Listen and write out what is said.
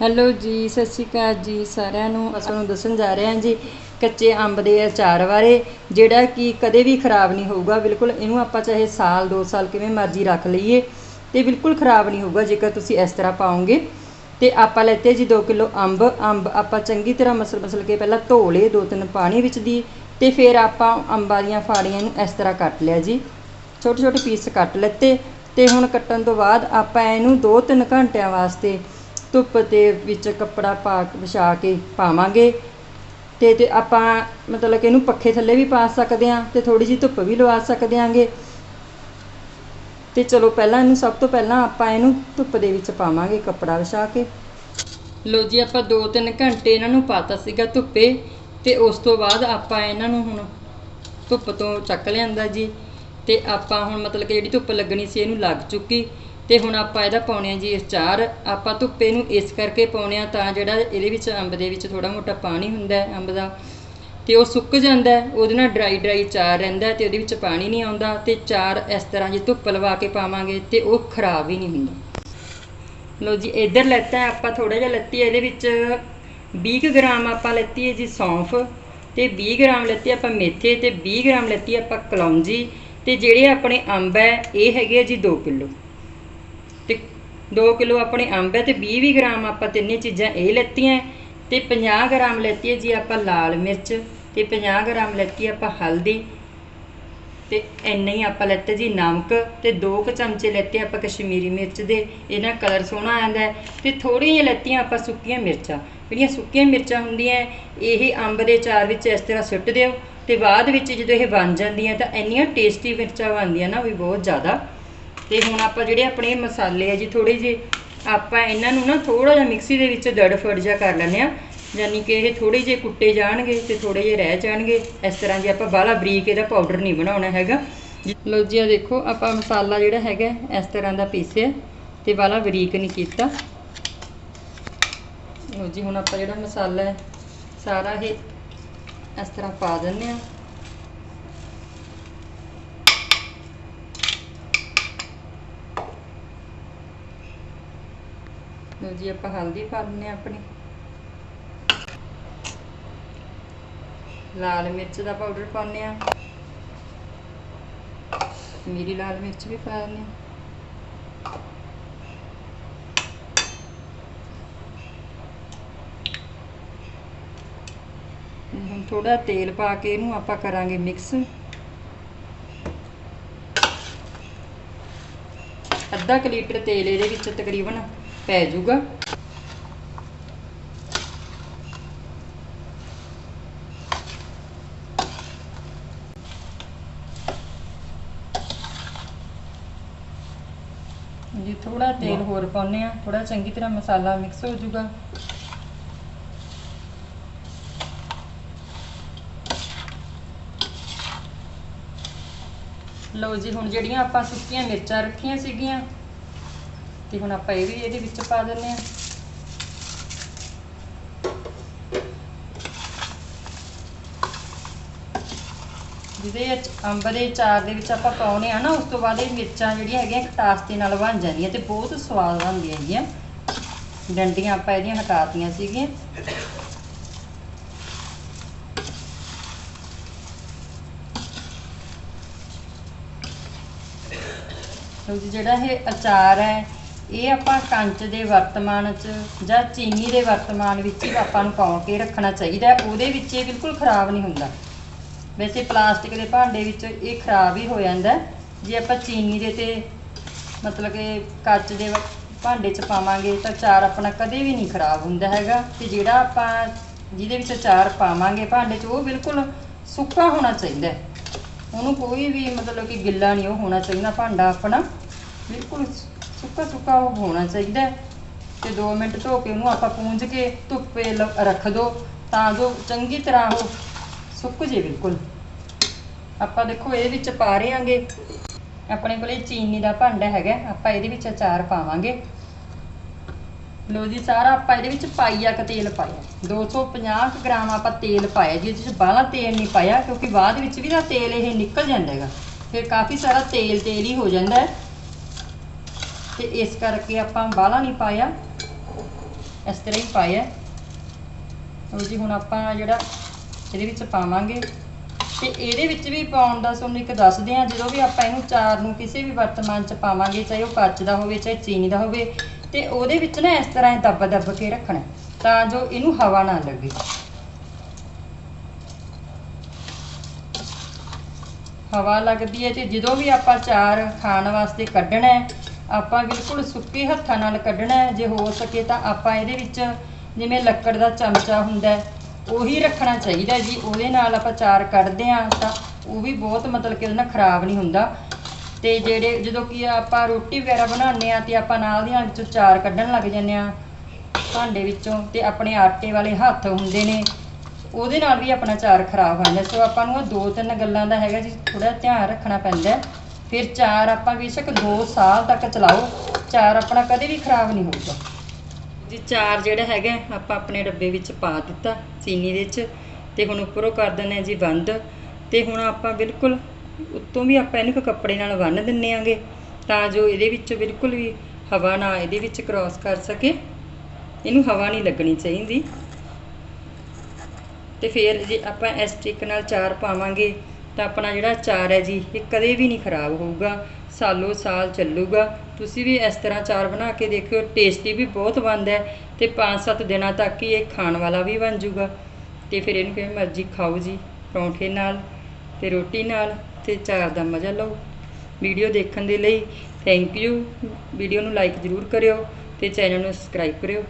Hello ਜੀ, ਸਤਿ ਸ਼੍ਰੀ ਅਕਾਲ ਜੀ ਸਾਰਿਆਂ ਨੂੰ। ਅਸੀਂ ਤੁਹਾਨੂੰ ਦੱਸਣ ਜਾ ਰਹੇ ਹਾਂ ਜੀ ਕੱਚੇ ਅੰਬ ਦੇ ਅਚਾਰ ਬਾਰੇ, ਜਿਹੜਾ ਕਿ ਕਦੇ ਵੀ ਖਰਾਬ ਨਹੀਂ ਹੋਊਗਾ। ਬਿਲਕੁਲ ਇਹਨੂੰ ਆਪਾਂ ਚਾਹੇ ਸਾਲ 2 ਸਾਲ ਕਿਵੇਂ ਮਰਜ਼ੀ ਰੱਖ ਲਈਏ ਤੇ ਬਿਲਕੁਲ ਖਰਾਬ ਨਹੀਂ ਹੋਊਗਾ, ਜੇਕਰ ਤੁਸੀਂ ਇਸ ਤਰ੍ਹਾਂ ਪਾਓਗੇ। ਤੇ ਆਪਾਂ ਲੈਤੇ ਜੀ 2 ਕਿਲੋ ਅੰਬ। ਅੰਬ ਆਪਾਂ ਚੰਗੀ ਤਰ੍ਹਾਂ ਮਸਲ ਮਸਲ ਕੇ ਪਹਿਲਾਂ ਧੋ ਲਏ, ਦੋ ਤਿੰਨ ਪਾਣੀ ਵਿੱਚ ਦੀ, ਤੇ ਫਿਰ ਆਪਾਂ ਅੰਬਾਂ ਦੀਆਂ ਫਾੜੀਆਂ ਨੂੰ ਇਸ ਤਰ੍ਹਾਂ ਕੱਟ ਲਿਆ ਜੀ। ਛੋਟੇ ਛੋਟੇ ਪੀਸ ਕੱਟ ਲੈਤੇ, ਤੇ ਹੁਣ ਕੱਟਣ ਤੋਂ ਬਾਅਦ ਆਪਾਂ ਇਹਨੂੰ 2-3 ਘੰਟਿਆਂ ਵਾਸਤੇ ਧੁੱਪ ਦੇ ਵਿੱਚ ਕੱਪੜਾ ਪਾ ਵਿਛਾ ਕੇ ਪਾਵਾਂਗੇ ਤੇ ਤੇ ਆਪਾਂ ਮਤਲਬ ਕਿ ਇਹਨੂੰ ਪੱਖੇ ਥੱਲੇ ਵੀ ਪਾ ਸਕਦੇ ਹਾਂ ਤੇ ਥੋੜੀ ਜਿਹੀ ਧੁੱਪ ਵੀ ਲਵਾ ਸਕਦੇ ਆਂਗੇ ਤੇ ਚਲੋ ਪਹਿਲਾਂ ਇਹਨੂੰ, ਸਭ ਤੋਂ ਪਹਿਲਾਂ ਆਪਾਂ ਇਹਨੂੰ ਧੁੱਪ ਦੇ ਵਿੱਚ ਪਾਵਾਂਗੇ ਕੱਪੜਾ ਵਿਛਾ ਕੇ। ਲੋ ਜੀ, ਆਪਾਂ 2-3 ਘੰਟੇ ਇਹਨਾਂ ਨੂੰ ਪਾਤਾ ਸੀਗਾ ਧੁੱਪੇ ਤੇ ਉਸ ਤੋਂ ਬਾਅਦ ਆਪਾਂ ਇਹਨਾਂ ਨੂੰ ਹੁਣ ਧੁੱਪ ਤੋਂ ਚੱਕ ਲਿਆਂਦਾ ਜੀ। ਤੇ ਆਪਾਂ ਹੁਣ ਮਤਲਬ ਕਿ ਜਿਹੜੀ ਧੁੱਪ ਲੱਗਣੀ ਸੀ, ਇਹਨੂੰ ਲੱਗ ਚੁੱਕੀ। ਤੇ ਹੁਣ ਆਪਾਂ ਇਹਦਾ ਪਾਉਣੇ ਆ ਜੀ ਅਚਾਰ। ਆਪਾਂ ਧੁੱਪੇ ਨੂੰ ਇਸ ਕਰਕੇ ਪਾਉਣੇ ਆ ਤਾਂ ਜਿਹੜਾ ਇਹਦੇ ਵਿੱਚ ਅੰਬ ਦੇ ਵਿੱਚ ਥੋੜਾ ਮੋਟਾ ਪਾਣੀ ਹੁੰਦਾ ਅੰਬ ਦਾ, ਤੇ ਉਹ ਸੁੱਕ ਜਾਂਦਾ ਉਹਦੇ ਨਾਲ ਡਰਾਈ ਡਰਾਈ ਚਾਰ ਰਹਿੰਦਾ ਹੈ ਤੇ ਉਹਦੇ ਵਿੱਚ ਪਾਣੀ ਨਹੀਂ ਆਉਂਦਾ ਤੇ ਚਾਰ ਇਸ ਤਰ੍ਹਾਂ ਜੇ ਧੁੱਪ ਲਵਾ ਕੇ ਪਾਵਾਂਗੇ ਤੇ ਉਹ ਖਰਾਬ ਹੀ ਨਹੀਂ ਹੁੰਦਾ। ਲੋ ਜੀ, ਇੱਧਰ ਲੈਤਾ ਆਪਾਂ ਥੋੜਾ ਜਿਹਾ ਲੱਤੀ ਹੈ, ਇਹਦੇ ਵਿੱਚ 20 ਕੁ ਗ੍ਰਾਮ ਆਪਾਂ ਲੈਤੀ ਹੈ ਜੀ ਸੌਂਫ ਤੇ 20 ਗ੍ਰਾਮ ਲੈਤੀ ਆਪਾਂ ਮੇਥੇ ਤੇ 20 ਗ੍ਰਾਮ ਲੈਤੀ ਆਪਾਂ ਕਲੌਂਜੀ ਤੇ ਜਿਹੜੇ ਆਪਣੇ ਅੰਬ ਹੈ, ਇਹ ਹੈਗੇ ਆ ਜੀ 2 ਕਿਲੋ। 2 ਕਿਲੋ ਆਪਣੇ ਅੰਬ ਹੈ ਤੇ 20 20 ਗ੍ਰਾਮ ਆਪਾਂ ਤਿੰਨੇ ਚੀਜ਼ਾਂ ਇਹ ਲੈਤੀਆਂ ਤੇ 50 ਗ੍ਰਾਮ ਲੈਤੀ ਹੈ ਜੀ ਆਪਾਂ ਲਾਲ ਮਿਰਚ ਤੇ 50 ਗ੍ਰਾਮ ਲੈਤੀ ਆਪਾਂ ਹਲਦੀ ਤੇ ਇੰਨਾ ਹੀ ਆਪਾਂ ਲੈਤੇ ਜੀ ਨਮਕ ਤੇ 2 ਕੁ ਚਮਚੇ ਲੈਤੇ ਆਪਾਂ ਕਸ਼ਮੀਰੀ ਮਿਰਚ ਦੇ ਇਹਨਾਂ ਕਲਰ ਸੋਹਣਾ ਆਉਂਦਾ ਹੈ ਤੇ ਥੋੜ੍ਹੀਆਂ ਜਿਹੀਆਂ ਲੈਤੀਆਂ ਆਪਾਂ ਸੁੱਕੀਆਂ ਮਿਰਚਾਂ, ਜਿਹੜੀਆਂ ਸੁੱਕੀਆਂ ਮਿਰਚਾਂ ਹੁੰਦੀਆਂ ਇਹ ਅੰਬ ਦੇ ਚਾਰ ਵਿੱਚ ਇਸ ਤਰ੍ਹਾਂ ਸੁੱਟ ਦਿਓ ਤੇ ਬਾਅਦ ਵਿੱਚ ਜਦੋਂ ਇਹ ਬਣ ਜਾਂਦੀਆਂ ਤਾਂ ਇੰਨੀਆਂ ਟੇਸਟੀ ਮਿਰਚਾਂ ਬਣਦੀਆਂ ਨਾ ਵੀ ਬਹੁਤ ਜ਼ਿਆਦਾ ਤੇ ਹੁਣ ਆਪਾਂ ਜਿਹੜੇ ਆਪਣੇ ਮਸਾਲੇ ਆ ਜੀ ਥੋੜੇ ਜਿਹੇ ਆਪਾਂ ਇਹਨਾਂ ਨੂੰ ਨਾ ਥੋੜਾ ਜਿਹਾ ਮਿਕਸੀ ਦੇ ਵਿੱਚ ਦੜਫੜ ਜਿਹਾ ਕਰ ਲੈਂਦੇ ਆ ਯਾਨੀ ਕਿ ਇਹ ਥੋੜੇ ਜਿਹੇ ਕੁੱਟੇ ਜਾਣਗੇ ਤੇ ਥੋੜੇ ਜਿਹੇ ਰਹਿ ਜਾਣਗੇ। ਇਸ ਤਰ੍ਹਾਂ ਜੇ ਆਪਾਂ ਬਾਹਲਾ ਬਰੀਕ ਇਹਦਾ ਪਾਊਡਰ ਨਹੀਂ ਬਣਾਉਣਾ ਹੈਗਾ। ਲਓ ਜੀ ਆ ਦੇਖੋ, ਆਪਾਂ ਮਸਾਲਾ ਜਿਹੜਾ ਹੈਗਾ, ਇਸ ਤਰ੍ਹਾਂ ਦਾ ਪੀਸਿਆ ਤੇ ਬਾਹਲਾ ਬਰੀਕ ਨਹੀਂ ਕੀਤਾ। ਲਓ ਜੀ, ਹੁਣ ਆਪਾਂ ਜਿਹੜਾ ਮਸਾਲਾ ਹੈ, ਸਾਰਾ ਇਹ ਇਸ ਤਰ੍ਹਾਂ ਪਾ ਦਿੰਦੇ ਆ ਦੂਜੀ ਆਪਾਂ ਹਲਦੀ ਪਾ ਦਿੰਦੇ ਆ ਆਪਣੀ। ਲਾਲ ਮਿਰਚ ਦਾ ਪਾਊਡਰ ਪਾਉਂਦੇ ਆ ਮੇਰੀ ਲਾਲ ਮਿਰਚ ਵੀ ਪਾ ਦਿੰਦੇ ਆ ਹੁਣ ਥੋੜਾ ਤੇਲ ਪਾ ਕੇ ਇਹਨੂੰ ਆਪਾਂ ਕਰਾਂਗੇ ਮਿਕਸ ਅੱਧਾ ਕੁ ਲੀਟਰ ਤੇਲ ਇਹਦੇ ਵਿੱਚ ਤਕਰੀਬਨ ਪੈ ਜਾਊਗਾ ਜੀ ਥੋੜਾ ਤੇਲ ਹੋਰ ਪਾਉਨੇ ਆ ਥੋੜਾ ਚੰਗੀ ਤਰ੍ਹਾਂ ਮਸਾਲਾ ਮਿਕਸ ਹੋ ਜਾਊਗਾ। ਲਓ ਜੀ, ਹੁਣ ਜਿਹੜੀਆਂ ਆਪਾਂ ਸੁੱਕੀਆਂ ਮਿਰਚਾਂ ਰੱਖੀਆਂ ਸੀਗੀਆਂ ਤੇ ਹੁਣ ਆਪਾਂ ਇਹ ਵੀ ਇਹਦੇ ਵਿੱਚ ਪਾ ਦਿੰਨੇ ਆ ਜਿਹਦੇ ਅੰਬ ਦੇ ਚਾਰ ਦੇ ਵਿੱਚ ਆਪਾਂ ਪਾਉਨੇ ਆ ਨਾ, ਉਸ ਤੋਂ ਬਾਅਦ ਇਹ ਮਿਰਚਾਂ ਜਿਹੜੀਆਂ ਹੈਗੀਆਂ ਖਟਾਸ ਦੇ ਨਾਲ ਬਣ ਜਾਂਦੀਆਂ ਤੇ ਬਹੁਤ ਸਵਾਦ ਬਣਦੀਆਂ ਹੈਗੀਆਂ। ਡੰਡੀਆਂ ਆਪਾਂ ਇਹਦੀਆਂ ਹਟਾਤੀਆਂ ਸੀਗੀਆਂ। ਕਿਉਂਕਿ ਜਿਹੜਾ ਇਹ ਅਚਾਰ ਹੈ ਇਹ ਆਪਾਂ ਕੰਚ ਦੇ ਵਰਤਮਾਨ ਚ ਜਾਂ ਚੀਨੀ ਦੇ ਵਰਤਮਾਨ ਵਿੱਚ ਹੀ ਆਪਾਂ ਨੂੰ ਪਾਉ ਕੇ ਰੱਖਣਾ ਚਾਹੀਦਾ ਉਹਦੇ ਵਿੱਚ ਇਹ ਬਿਲਕੁਲ ਖਰਾਬ ਨਹੀਂ ਹੁੰਦਾ। ਵੈਸੇ ਪਲਾਸਟਿਕ ਦੇ ਭਾਂਡੇ ਵਿੱਚ ਇਹ ਖਰਾਬ ਹੀ ਹੋ ਜਾਂਦਾ ਜੇ ਆਪਾਂ ਚੀਨੀ ਦੇ ਤੇ ਮਤਲਬ ਕਿ ਕੱਚ ਦੇ ਭਾਂਡੇ 'ਚ ਪਾਵਾਂਗੇ ਤਾਂ ਚਾਰ ਆਪਣਾ ਕਦੇ ਵੀ ਨਹੀਂ ਖਰਾਬ ਹੁੰਦਾ ਹੈਗਾ। ਤੇ ਜਿਹੜਾ ਆਪਾਂ ਜਿਹਦੇ ਵਿੱਚ ਚਾਰ ਪਾਵਾਂਗੇ ਭਾਂਡੇ 'ਚ, ਉਹ ਬਿਲਕੁਲ ਸੁੱਕਾ ਹੋਣਾ ਚਾਹੀਦਾ ਉਹਨੂੰ ਕੋਈ ਵੀ ਮਤਲਬ ਕਿ ਗਿੱਲਾ ਨਹੀਂ ਉਹ ਹੋਣਾ ਚਾਹੀਦਾ ਭਾਂਡਾ ਆਪਣਾ। ਬਿਲਕੁਲ ਸੁੱਕਾ ਸੁੱਕਾ ਉਹ ਹੋਣਾ ਚਾਹੀਦਾ ਹੈ। ਤੇ 2 ਮਿੰਟ ਧੋ ਕੇ ਉਹਨੂੰ ਆਪਾਂ ਪੂੰਝ ਕੇ ਧੁੱਪੇ ਲ- ਰੱਖ ਦੋ ਤਾਂ ਜੋ ਚੰਗੀ ਤਰ੍ਹਾਂ ਉਹ ਸੁੱਕ ਜੇ ਬਿਲਕੁਲ। ਆਪਾਂ ਦੇਖੋ ਇਹਦੇ ਵਿੱਚ ਪਾ ਰਹੇ ਆਂਗੇ ਆਪਣੇ ਕੋਲੇ ਚੀਨੀ ਦਾ ਭਾਂਡਾ ਹੈਗਾ, ਆਪਾਂ ਇਹਦੇ ਵਿੱਚ ਅਚਾਰ ਪਾਵਾਂਗੇ। ਲੋ ਜੀ, ਸਾਰਾ ਆਪਾਂ ਇਹਦੇ ਵਿੱਚ ਪਾਈਆ ਕ ਤੇਲ ਪਾਇਆ। 250 ਕੁ ਗ੍ਰਾਮ ਆਪਾਂ ਤੇਲ ਪਾਇਆ ਜੀ ਇਹਦੇ ਵਿੱਚ ਬਾਹਲਾ ਤੇਲ ਨਹੀਂ ਪਾਇਆ, ਕਿਉਂਕਿ ਬਾਅਦ ਵਿੱਚ ਵੀ ਤਾਂ ਤੇਲ ਇਹ ਨਿਕਲ ਜਾਂਦਾ ਹੈਗਾ। ਫਿਰ ਕਾਫੀ ਸਾਰਾ ਤੇਲ ਤੇਲ ਹੀ ਹੋ ਜਾਂਦਾ ਹੈ। ਤੇ ਇਸ ਕਰਕੇ ਆਪਾਂ ਬਾਹਲਾ ਨਹੀਂ ਪਾਇਆ। ਇਸ ਤਰ੍ਹਾਂ ਹੀ ਪਾਇਆ। ਉਹ ਜੀ, ਹੁਣ ਆਪਾਂ ਜਿਹੜਾ ਇਹਦੇ ਵਿੱਚ ਪਾਵਾਂਗੇ। ਤੇ ਇਹਦੇ ਵਿੱਚ ਵੀ ਪਾਉਣ ਦਾ ਤੁਹਾਨੂੰ ਇੱਕ ਦੱਸਦੇ ਆ ਜਦੋਂ ਵੀ ਆਪਾਂ ਇਹਨੂੰ ਚਾਰ ਨੂੰ ਕਿਸੇ ਵੀ ਵਰਤਮਾਨ ਚ ਪਾਵਾਂਗੇ, ਚਾਹੇ ਉਹ ਕੱਚ ਦਾ ਹੋਵੇ, ਚਾਹੇ ਚੀਨੀ ਦਾ ਹੋਵੇ, ਤੇ ਉਹਦੇ ਵਿੱਚ ਨਾ ਇਸ ਤਰ੍ਹਾਂ ਦੱਬ ਦੱਬ ਕੇ ਰੱਖਣਾ ਤਾਂ ਜੋ ਇਹਨੂੰ ਹਵਾ ਨਾ ਲੱਗੇ। ਹਵਾ ਲੱਗਦੀ ਹੈ ਤੇ ਜਦੋਂ ਵੀ ਆਪਾਂ ਚਾਰ ਖਾਣ ਵਾਸਤੇ ਕੱਢਣਾ ਹੈ ਆਪਾਂ ਬਿਲਕੁਲ ਸੁੱਕੇ ਹੱਥਾਂ ਨਾਲ ਕੱਢਣਾ ਹੈ। ਜੇ ਹੋ ਸਕੇ ਤਾਂ ਆਪਾਂ ਇਹਦੇ ਵਿੱਚ ਜਿਵੇਂ ਲੱਕੜ ਦਾ ਚਮਚਾ ਹੁੰਦਾ ਹੈ, ਉਹੀ ਰੱਖਣਾ ਚਾਹੀਦਾ ਜੀ। ਉਹਦੇ ਨਾਲ ਆਪਾਂ ਚਾਰ ਕੱਢਦੇ ਆ ਤਾਂ ਉਹ ਵੀ ਬਹੁਤ ਮਤਲਬ ਕਿ ਉਹਦੇ ਨਾਲ ਖਰਾਬ ਨਹੀਂ ਹੁੰਦਾ। ਤੇ ਜਿਹੜੇ ਜਦੋਂ ਕਿ ਆਪਾਂ ਰੋਟੀ ਵਗੈਰਾ ਬਣਾਉਂਦੇ ਆ ਤੇ ਆਪਾਂ ਨਾਲ ਦੀ ਵਿੱਚੋਂ ਚਾਰ ਕੱਢਣ ਲੱਗ ਜਾਂਦੇ ਆ ਭਾਂਡੇ ਵਿੱਚੋਂ ਤੇ ਆਪਣੇ ਆਟੇ ਵਾਲੇ ਹੱਥ ਹੁੰਦੇ ਨੇ, ਉਹਦੇ ਨਾਲ ਵੀ ਆਪਣਾ ਚਾਰ ਖਰਾਬ ਹੋ ਜਾਂਦਾ ਸੋ ਆਪਾਂ ਨੂੰ ਉਹ ਦੋ ਤਿੰਨ ਗੱਲਾਂ ਦਾ ਹੈਗਾ ਜੀ ਥੋੜਾ ਧਿਆਨ ਰੱਖਣਾ ਪੈਂਦਾ ਫਿਰ ਚਾਰ ਆਪਾਂ ਬੇਸ਼ੱਕ 2 ਸਾਲ ਤੱਕ ਚਲਾਓ, ਚਾਰ ਆਪਣਾ ਕਦੇ ਵੀ ਖਰਾਬ ਨਹੀਂ ਹੋਊਗਾ। ਜੀ, ਚਾਰ ਜਿਹੜਾ ਹੈਗਾ, ਆਪਾਂ ਆਪਣੇ ਡੱਬੇ ਵਿੱਚ ਪਾ ਦਿੱਤਾ ਚੀਨੀ ਦੇ ਵਿੱਚ ਤੇ ਹੁਣ ਉੱਪਰੋਂ ਕਰ ਦਿੰਦੇ ਹਾਂ ਜੀ ਬੰਦ। ਤੇ ਹੁਣ ਆਪਾਂ ਬਿਲਕੁਲ ਉੱਤੋਂ ਵੀ ਆਪਾਂ ਇਹਨੂੰ ਕੱਪੜੇ ਨਾਲ ਬੰਨ੍ਹ ਦਿੰਨੇ ਆਂਗੇ ਤਾਂ ਜੋ ਇਹਦੇ ਵਿੱਚ ਬਿਲਕੁਲ ਵੀ ਹਵਾ ਨਾ ਇਹਦੇ ਵਿੱਚ ਕ੍ਰਾਸ ਕਰ ਸਕੇ। ਇਹਨੂੰ ਹਵਾ ਨਹੀਂ ਲੱਗਣੀ ਚਾਹੀਦੀ। ਤੇ ਫਿਰ ਜੇ ਆਪਾਂ ਇਸ ਤਰੀਕੇ ਨਾਲ ਚਾਰ ਪਾਵਾਂਗੇ ਤਾਂ ਆਪਣਾ ਜਿਹੜਾ ਚਾਰ ਹੈ ਜੀ, ਇਹ ਕਦੇ ਵੀ ਨਹੀਂ ਖਰਾਬ ਹੋਊਗਾ। ਸਾਲੋ ਸਾਲ ਚੱਲੂਗਾ। ਤੁਸੀਂ ਵੀ ਇਸ ਤਰ੍ਹਾਂ ਚਾਰ ਬਣਾ ਕੇ ਦੇਖਿਓ ਟੇਸਟੀ ਵੀ ਬਹੁਤ ਬਣਦਾ ਹੈ ਤੇ 5-7 ਦਿਨਾਂ ਤੱਕ ਹੀ ਇਹ ਖਾਣ ਵਾਲਾ ਵੀ ਬਣ ਜੂਗਾ। ਤੇ ਫਿਰ ਇਹਨੂੰ ਕਿਵੇਂ ਮਰਜ਼ੀ ਖਾਓ ਜੀ, ਪਰੌਂਠੇ ਨਾਲ ਤੇ ਰੋਟੀ ਨਾਲ ਤੇ ਚਾਰ ਦਾ ਮਜ਼ਾ ਲਓ। ਵੀਡੀਓ ਦੇਖਣ ਦੇ ਲਈ ਥੈਂਕ ਯੂ ਵੀਡੀਓ ਨੂੰ ਲਾਈਕ ਜ਼ਰੂਰ ਕਰਿਓ ਤੇ ਚੈਨਲ ਨੂੰ ਸਬਸਕ੍ਰਾਈਬ ਕਰਿਓ।